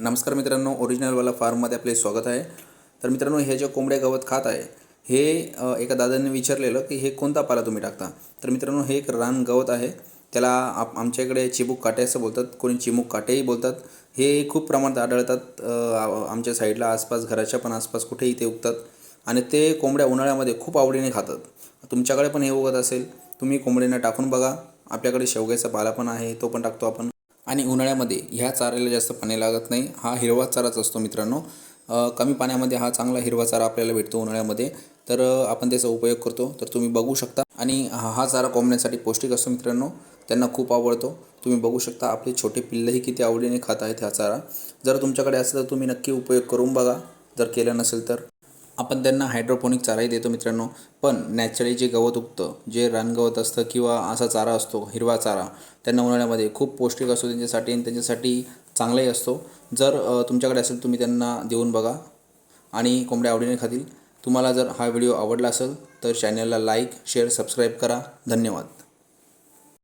नमस्कार मित्रांनो ओरिजिनलवाला फार्ममध्ये आपले स्वागत आहे. तर मित्रांनो हे जे कोंबड्या गवत खात आहे हे एका दादांनी विचारलेलं की हे कोणता पाला तुम्ही टाकता? तर मित्रांनो हे एक रान गवत आहे. त्याला आप आमच्या इकडे चिबूक काटे असं बोलतात कोणी चिमूक काटेही बोलतात. हे खूप प्रमाणात आढळतात आमच्या साईडला आसपास घराच्या पण आसपास कुठेही ते उगतात. आणि ते कोंबड्या उन्हाळ्यामध्ये खूप आवडीने खातात. तुमच्याकडे पण हे उगत असेल तुम्ही कोंबड्यांना टाकून बघा. आपल्याकडे शेवग्याचा पाला पण आहे तो पण टाकतो आपण. आणि उन्हाळ्यामध्ये ह्या चाऱ्याला जास्त पाणी लागत नाही. हा हिरवा चाराच असतो मित्रांनो. कमी पाण्यामध्ये हा चांगला हिरवा चारा आपल्याला भेटतो उन्हाळ्यामध्ये. तर आपण त्याचा उपयोग करतो. तर तुम्ही बघू शकता. आणि हा हा चारा कोंबण्यासाठी पौष्टिक असतो मित्रांनो. त्यांना खूप आवडतो. तुम्ही बघू शकता आपले छोटे पिल्लंही किती आवडीने खात आहेत हा चारा. जर तुमच्याकडे असेल तर तुम्ही नक्की उपयोग करून बघा. जर केलं नसेल तर. आपण त्यांना हायड्रोपोनिक चाराही देतो मित्रांनो. पण नॅचरली जे गवत उगतं जे रानगवत असतं किंवा असा चारा असतो हिरवा चारा त्यांना उन्हाळ्यामध्ये खूप पौष्टिक असतो त्यांच्यासाठी आणि त्यांच्यासाठी चांगलाही असतो. जर तुमच्याकडे असेल तुम्ही त्यांना देऊन बघा आणि कोंबड्या आवडीने खातील. तुम्हाला जर हा व्हिडिओ आवडला असेल तर चॅनलला लाईक शेअर सबस्क्राईब करा. धन्यवाद.